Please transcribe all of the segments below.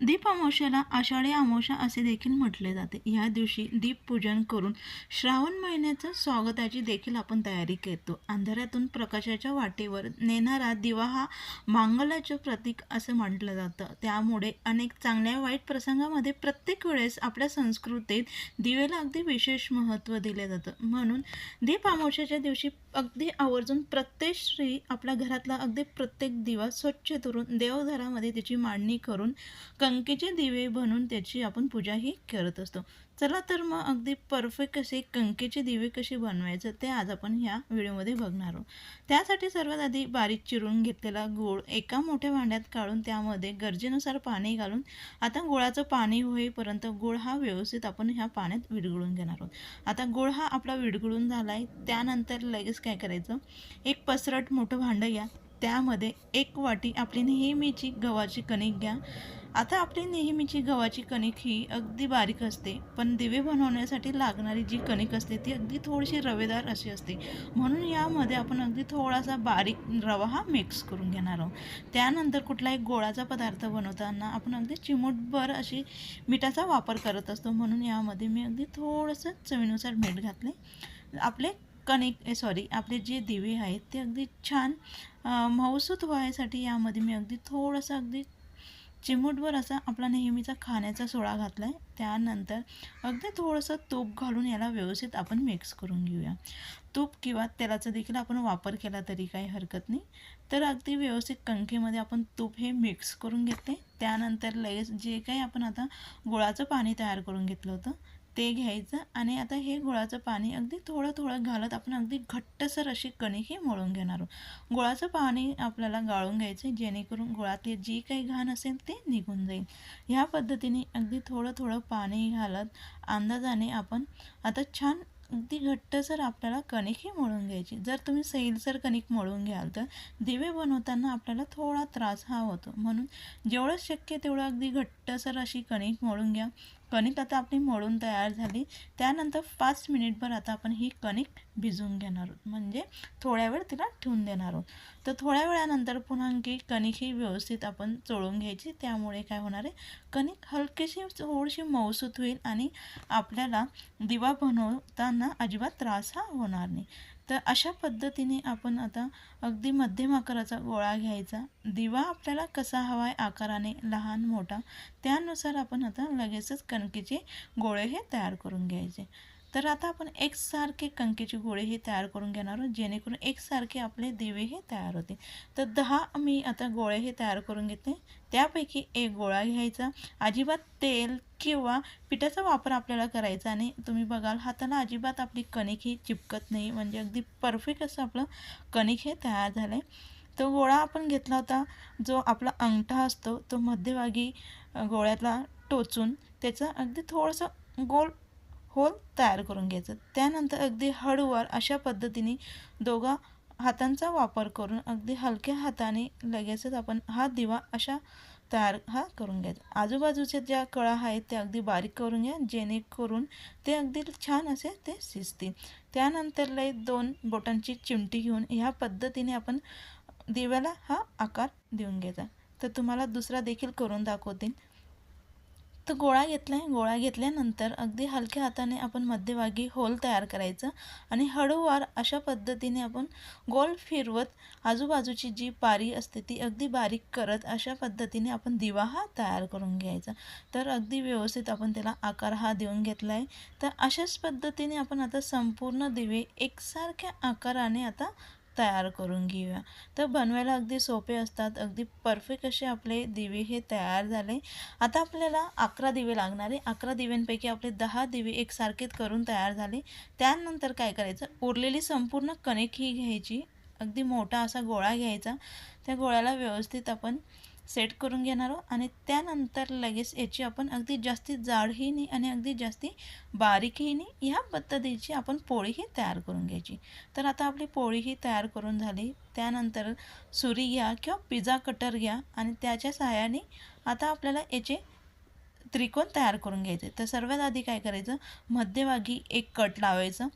दीप अमावस्येला आषाढी अमावस्या असे देखील म्हटले जाते. ह्या दिवशी दीपपूजन करून श्रावण महिन्याचं स्वागताची देखील आपण तयारी करतो. अंधारातून प्रकाशाच्या वाटेवर नेणारा दिवा हा मांगल्याचं प्रतीक असं म्हटलं जातं. त्यामुळे अनेक चांगल्या वाईट प्रसंगामध्ये प्रत्येक वेळेस आपल्या संस्कृतीत दिवेला अगदी विशेष महत्त्व दिले जातं. म्हणून दीप अमावस्याच्या दिवशी अगदी आवर्जून प्रत्येक स्त्री आपल्या घरातला अगदी प्रत्येक दिवा स्वच्छ करून देवघरामध्ये त्याची मांडणी करून कंकेचे दिवे बनवून त्याची आपण पूजाही करत असतो. चला तर मग अगदी परफेक्ट असे कंकेचे दिवे कसे बनवायचं ते आज आपण ह्या व्हिडिओमध्ये बघणार आहोत. त्यासाठी सर्वात आधी बारीक चिरून घेतलेला गूळ एका मोठ्या भांड्यात काढून त्यामध्ये गरजेनुसार पाणी घालून आता गुळाचं पाणी होईपर्यंत गुळ हा व्यवस्थित आपण ह्या पाण्यात विरघळून घेणार आहोत. आता गुळ हा आपला विरघळून झाला आहे त्यानंतर लगेच काय करायचं? एक पसरट मोठं भांडं घ्या त्यामध्ये एक वाटी आपली नेहमीची गव्हाची कणिक घ्या आता आपली नेहमीची गव्हाची कणिक ही अगदी बारीक असते पण दिवे बनवण्यासाठी लागणारी जी कणिक असते ती अगदी थोडीशी रवेदार अशी असते. म्हणून यामध्ये आपण अगदी थोडासा बारीक रवा हा मिक्स करून घेणार आहोत. त्यानंतर कुठलाही गोळाचा पदार्थ बनवताना आपण अगदी चिमूटभर अशी मिठाचा वापर करत असतो. म्हणून यामध्ये मी अगदी थोडंसं चवीनुसार मीठ घातले. आपले कणिक सॉरी आपले जे दिवे आहेत ते अगदी छान मऊसूत व्हायसाठी यामध्ये मी अगदी थोडंसं अगदी चिमूटभर असा आपला नेहमीचा खाण्याचा सोडा घातला आहे त्यानंतर अगदी थोडंसं तूप घालून याला व्यवस्थित आपण मिक्स करून घेऊया. तूप किंवा तेलाचा देखील आपण वापर केला तरी काही हरकत नाही. तर अगदी व्यवस्थित कणकेमध्ये आपण तूप हे मिक्स करून घेतले. त्यानंतर लगेच जे काही आपण आता गुळाचं पाणी तयार करून घेतलं होतं ते घ्यायचं आणि आता हे गुळाचं पाणी अगदी थोडं थोडं घालत आपण अगदी घट्टसर अशी कणिक ही मळून घेणार आहोत. गुळाचं पाणी आपल्याला गाळून घ्यायचं जेणेकरून गुळातली जी काही घाण असेल ते निघून जाईल. ह्या पद्धतीने अगदी थोडं थोडं पाणी घालत अंदाजाने आपण आता छान अगदी घट्टसर आपल्याला कणिक ही मळून घ्यायची. जर तुम्ही सैलसर कणिक मळून घ्याल तर दिवे बनवताना आपल्याला थोडा त्रास हा होतो. म्हणून जेवढं शक्य तेवढं अगदी घट्टसर अशी कणिक मळून घ्या. कणिक आता आपली मळून तयार झाली. त्यानंतर पाच मिनिटभर आता आपण ही कणिक भिजवून घेणार आहोत. म्हणजे थोड्या वेळ तिला ठेवून देणार आहोत. तर थोड्या वेळानंतर पुन्हा आणखी कणिक ही व्यवस्थित आपण चोळून घ्यायची. त्यामुळे काय होणार आहे? कणिक हलकीशी थोडीशी मऊसूत होईल आणि आपल्याला दिवा बनवताना अजिबात त्रास हा होणार नाही. तर अशा पद्धतीने आपण आता अगदी मध्यम आकाराचा गोळा घ्यायचा. दिवा आपल्याला कसा हवा आहे आकाराने लहान मोठा त्यानुसार आपण आता लगेचच कणकेचे गोळे हे तयार करून घ्यायचे. तर आता आपण एकसारखे कणकेचे गोळे हे तयार करून घेणार आहोत जेणेकरून एकसारखे आपले दिवे हे तयार होते तर दहा मी आता गोळे हे तयार करून घेते. त्यापैकी एक गोळा घ्यायचा. अजिबात तेल किंवा पिठाचा वापर आपल्याला करायचा आणि तुम्ही बघाल हाताला अजिबात आपली कणिक ही चिपकत नाही. म्हणजे अगदी परफेक्ट असं आपलं कणिक हे तयार झालं आहे तो गोळा आपण घेतला होता जो आपला अंगठा असतो तो मध्यभागी गोळ्यातला टोचून त्याचं अगदी थोडंसं गोल होल तयार करून घ्यायचं. त्यानंतर अगदी हळूवार अशा पद्धतीने दोघा हातांचा वापर करून अगदी हलक्या हाताने लगेचच आपण हा दिवा अशा तयार हा करून घ्यायचा. आजूबाजूच्या ज्या कळा आहेत ते अगदी बारीक करून घ्या जेणेकरून ते अगदी छान असे ते शिजतील त्यानंतर लय दोन बोटांची चिमटी घेऊन ह्या पद्धतीने आपण दिव्याला हा आकार देऊन घ्यायचा. तर तुम्हाला दुसरा देखील करून दाखवतील तर गोळा घेतला आहे गोळा घेतल्यानंतर अगदी हलक्या हाताने आपण मध्यभागी होल तयार करायचं आणि हळूवार अशा पद्धतीने आपण गोल फिरवत आजूबाजूची जी पारी असते ती अगदी बारीक करत अशा पद्धतीने आपण दिवा हा तयार करून घ्यायचा. तर अगदी व्यवस्थित आपण त्याला आकार हा देऊन घेतला आहे तर अशाच पद्धतीने आपण आता संपूर्ण दिवे एकसारख्या आकाराने आता तयार करून घेऊया. तर बनवायला अगदी सोपे असतात. अगदी परफेक्ट असे आपले दिवे हे तयार झाले. आता आपल्याला अकरा दिवे लागणारे अकरा दिव्यांपैकी आपले दहा दिवे एकसारखेच करून तयार झाले. त्यानंतर काय करायचं? उरलेली संपूर्ण कणिक ही घ्यायची. अगदी मोठा असा गोळा घ्यायचा. त्या गोळ्याला व्यवस्थित आपण सेट करून घेणार आहोत. आणि त्यानंतर लगेच याची आपण अगदी जास्ती जाडही नाही आणि अगदी जास्ती बारीकही नाही ह्या पद्धतीची आपण पोळीही तयार करून घ्यायची. तर आता आपली पोळीही तयार करून झाली. त्यानंतर सुरी घ्या किंवा पिझ्झा कटर घ्या आणि त्याच्या सहाय्याने आता आपल्याला याचे त्रिकोण तयार करून घ्यायचे. तर सर्वात आधी काय करायचं? मध्यभागी एक कट लावायचं.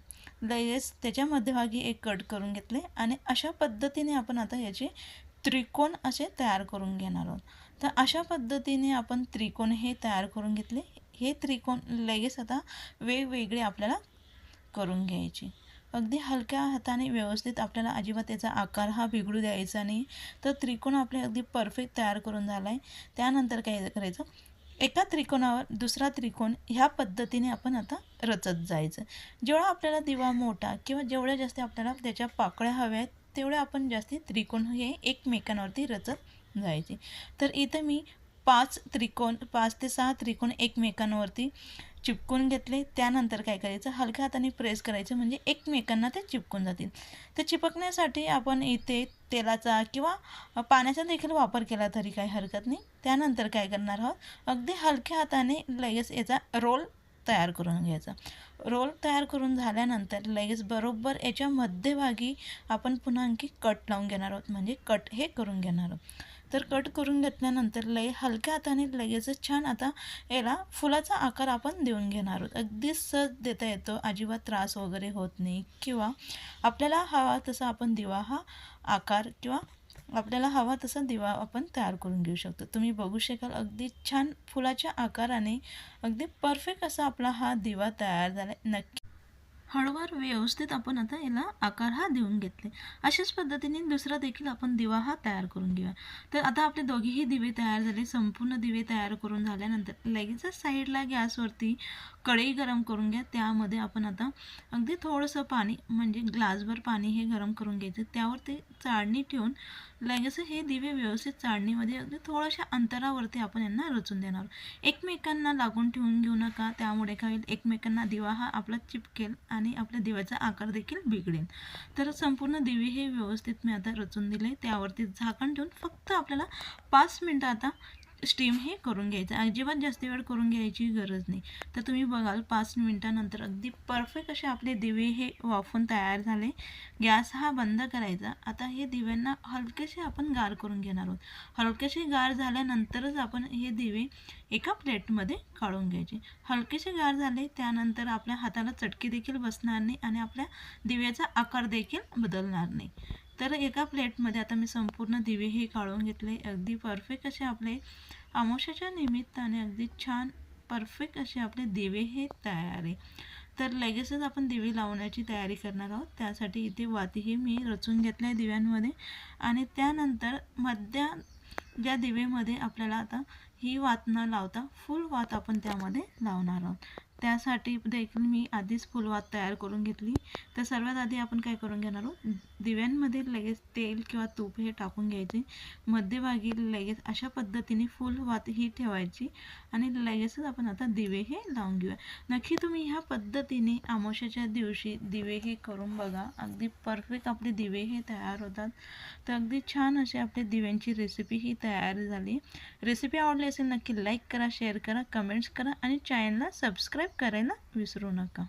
लगेच त्याच्या मध्यभागी एक कट करून घेतले आणि अशा पद्धतीने आपण आता याचे त्रिकोण असे तयार करून घेणार आहोत. तर अशा पद्धतीने आपण त्रिकोण हे तयार करून घेतले. हे त्रिकोण लगेच आता वेगवेगळे आपल्याला करून घ्यायचे. अगदी हलक्या हाताने व्यवस्थित आपल्याला अजिबात त्याचा आकार हा बिघडू द्यायचा नाही. तर त्रिकोण आपले अगदी परफेक्ट तयार करून झाला आहे त्यानंतर काय करायचं? एका त्रिकोणावर दुसरा त्रिकोण ह्या पद्धतीने आपण आता रचत जायचं. जेवढा आपल्याला दिवा मोठा किंवा जेवढ्या जास्त आपल्याला त्याच्या पाकळ्या हव्या आहेत तेवढं आपण जास्ती त्रिकोण हे एकमेकांवरती रचत जायचे. तर इथं मी पाच त्रिकोण पाच ते सहा त्रिकोण एकमेकांवरती चिपकून घेतले. त्यानंतर काय करायचं? हलक्या हाताने प्रेस करायचं म्हणजे एकमेकांना ते चिपकून जातील. ते चिपकण्यासाठी आपण इथे तेलाचा किंवा पाण्याचा देखील वापर केला तरी काही हरकत नाही. त्यानंतर काय करणार आहोत? अगदी हलक्या हाताने लगेच याचा रोल तयार करून घ्यायचा. रोल तयार करून झाल्यानंतर लगेच बरोबर याच्या मध्यभागी आपण पुन्हा आणखी कट लावून घेणार आहोत. म्हणजे कट हे करून घेणार आहोत. तर कट करून घेतल्यानंतर लय हलक्या हाताने लगेचच छान आता याला फुलाचा आकार आपण देऊन घेणार आहोत. अगदी सहज देता येतो. अजिबात त्रास वगैरे होत नाही. किंवा आपल्याला हवा तसा आपण दिवा हा आकार किंवा आपल्याला हवा तसा दिवा आपण तयार करून घेऊ शकतो. तुम्ही बघू शकाल अगदी छान फुलाच्या आकाराने अगदी परफेक्ट असा आपला हा दिवा तयार झाला. नक्की. हळूवार व्यवस्थित आपण आता याला आकार हा देऊन घेतले. अशाच पद्धतीने दुसरा देखील आपण दिवा हा तयार करून घेऊया. तर आता आपले दोघेही दिवे तयार झाले संपूर्ण दिवे तयार करून झाल्यानंतर लगेचच साईडला गॅसवरती कढई गरम करून घ्या. त्यामध्ये आपण आता अगदी थोडंसं पाणी म्हणजे ग्लासभर पाणी हे गरम करून घ्यायचं. त्यावर ते चाळणी ठेवून लगेच हे दिवे व्यवस्थित चाळणीमध्ये अगदी थोड्याशा अंतरावरती आपण यांना रचून देणार. एकमेकांना लागून ठेवून घेऊ नका त्यामुळे काय होईल? एकमेकांना दिवा हा आपला चिपकेल आणि आपल्या दिव्याचा आकार देखील बिघडेल. तर संपूर्ण दिवे हे व्यवस्थित मी आता रचून दिले. त्यावरती झाकण ठेवून फक्त आपल्याला पाच मिनटं आता स्टीम हे करून घ्यायचं. अजिबात जास्त वेळ करून घ्यायची गरज नाही. तर तुम्ही बघाल पाच मिनटानंतर अगदी परफेक्ट असे आपले दिवे हे वाफून तयार झाले. गॅस हा बंद करायचा. आता हे दिव्यांना हलकेसे आपण गार करून घेणार आहोत. हलकेसे गार झाल्यानंतरच आपण हे दिवे एका प्लेटमध्ये काढून घ्यायचे. हलकेसे गार झाले त्यानंतर आपल्या हाताला चटकी देखील बसणार नाही आणि आपल्या दिव्याचा आकार देखील बदलणार नाही. तर एका प्लेटमध्ये आता मी संपूर्ण दिवे हे काढून घेतले. अगदी परफेक्ट असे आपले अमावश्याच्या निमित्ताने अगदी छान परफेक्ट असे आपले दिवे हे तयार आहे. तर लगेचच आपण दिवे लावण्याची तयारी करणार आहोत. त्यासाठी इथे वातीही मी रचून घेतल्या आहे दिव्यांमध्ये. आणि त्यानंतर मध्या ज्या दिवेमध्ये आपल्याला आता ही वात न लावता फुल वात आपण त्यामध्ये लावणार आहोत. त्यासाठी देखील मी आधीच फुलवात तयार करून घेतली. तर सर्वात आधी आपण काय करून घेणार आहोत? दिव्यांमध्ये लगेच तेल किंवा तूप हे टाकून घ्यायचे. मध्यभागी लगेच अशा पद्धतीने फुलवात ही ठेवायची आणि लगेचच आपण आता दिवे हे लावून घेऊया. नक्की तुम्ही ह्या पद्धतीने आमोशाच्या दिवशी दिवे हे करून बघा. अगदी परफेक्ट आपले दिवे हे तयार होतात. तर अगदी छान अशी आपल्या दिव्यांची रेसिपी ही तयार झाली. रेसिपी आवडली असेल नक्की लाईक करा शेअर करा कमेंट्स करा आणि चॅनलला सबस्क्राईब करायला विसरू नका.